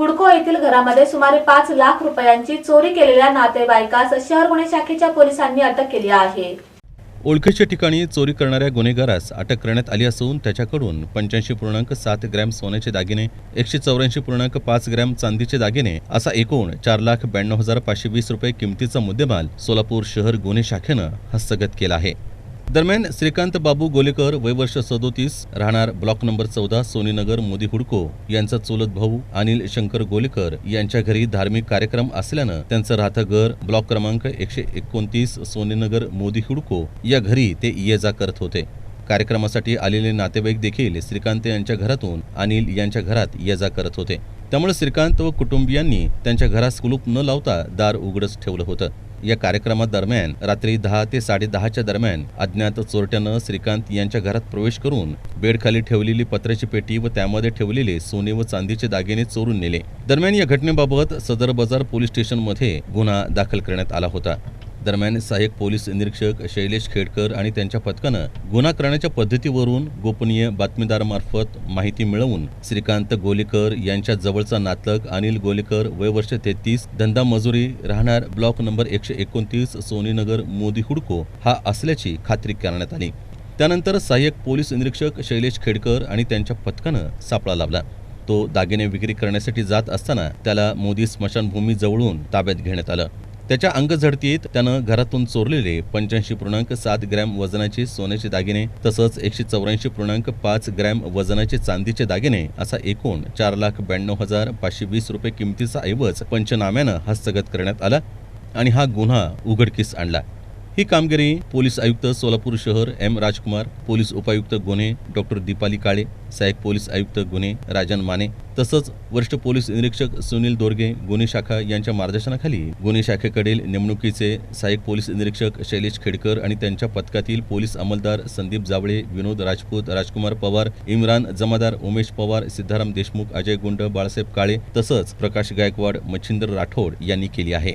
हुडको येथील घरामध्ये सुमारे पाच लाख रुपयांची चोरी केलेल्या नातेवाईकास शहर गुन्हे शाखेच्या पोलिसांनी अटक केली आहे. ओळखीच्या ठिकाणी चोरी करणाऱ्या गुन्हेगारास अटक करण्यात आली असून त्याच्याकडून पंच्याऐंशी पूर्णांक सात ग्रॅम सोन्याचे दागिने एकशे चौऱ्याऐंशी पूर्णांक पाच ग्रॅम चांदीचे दागिने असा एकूण चार लाख ब्याण्णव हजार पाचशे वीस रुपये किमतीचा मुद्देमाल सोलापूर शहर गुन्हे शाखेनं हस्तगत केला आहे. दरम्यान श्रीकांत बाबू गोलेकर वय वर्ष सदोतीस राहणार ब्लॉक नंबर चौदा सोनीनगर मोदी हुडको यांचा चुलत भाऊ अनिल शंकर गोलेकर यांच्या घरी धार्मिक कार्यक्रम असल्यानं त्यांचं राहतं घर ब्लॉक क्रमांक एकशे एकोणतीस सोनीनगर मोदी हुडको या घरी ते ये जा करत होते. कार्यक्रमासाठी आलेले नातेवाईक देखील श्रीकांत यांच्या घरातून अनिल यांच्या घरात ये जा करत होते. त्यामुळे श्रीकांत व कुटुंबियांनी त्यांच्या घरास कुलूप न लावता दार उघडच ठेवलं होतं. या कार्यक्रमादरम्यान रात्री दहा ते साडेदहाच्या दरम्यान अज्ञात चोरट्यानं श्रीकांत यांच्या घरात प्रवेश करून बेडखाली ठेवलेली पत्र्याची पेटी व त्यामध्ये ठेवलेले सोने व चांदीचे दागिने चोरून नेले. दरम्यान या घटनेबाबत सदर बाजार पोलीस स्टेशनमध्ये गुन्हा दाखल करण्यात आला होता. दरम्यान सहाय्यक पोलीस निरीक्षक शैलेश खेडकर आणि त्यांच्या पथकानं गुन्हा करण्याच्या पद्धतीवरून गोपनीय बातमीदारामार्फत माहिती मिळवून श्रीकांत गोलेकर यांच्या जवळचा नातलग अनिल गोलेकर वय वर्ष तेहतीस धंदा मजुरी राहणार ब्लॉक नंबर एकशे एकोणतीस सोनीनगर मोदी हुडको हा असल्याची खात्री करण्यात आली. त्यानंतर सहाय्यक पोलीस निरीक्षक शैलेश खेडकर आणि त्यांच्या पथकानं सापळा लावला तो दागिने विक्री करण्यासाठी जात असताना त्याला मोदी स्मशानभूमी जवळून ताब्यात घेण्यात आलं. त्याच्या अंगझडतीत त्यानं घरातून चोरलेले पंच्याऐंशी पूर्णांक सात ग्रॅम वजनाचे सोन्याचे दागिने तसंच एकशे चौऱ्याऐंशी पूर्णांक पाच ग्रॅम वजनाचे चांदीचे दागिने असा एकूण चार लाख ब्याण्णव हजार पाचशे वीस रुपये किमतीचा ऐवज पंचनाम्यानं हस्तगत करण्यात आला आणि हा गुन्हा उघडकीस आणला. ही कामगिरी पोलीस आयुक्त सोलापूर शहर एम राजकुमार पोलीस उपायुक्त गुन्हे डॉक्टर दीपाली काळे सहाय्यक पोलीस आयुक्त गुन्हे राजन माने तसंच वरिष्ठ पोलीस निरीक्षक सुनील दोरगे गुन्हे शाखा यांच्या मार्गदर्शनाखाली गुन्हे शाखेकडील नेमणुकीचे सहाय्यक पोलीस निरीक्षक शैलेश खेडकर आणि त्यांच्या पथकातील पोलीस अंमलदार संदीप जावळे विनोद राजपूत राजकुमार पवार इम्रान जमादार उमेश पवार सिद्धाराम देशमुख अजय गुंड बाळासाहेब काळे तसंच प्रकाश गायकवाड मच्छिंदर राठोड यांनी केली आहे.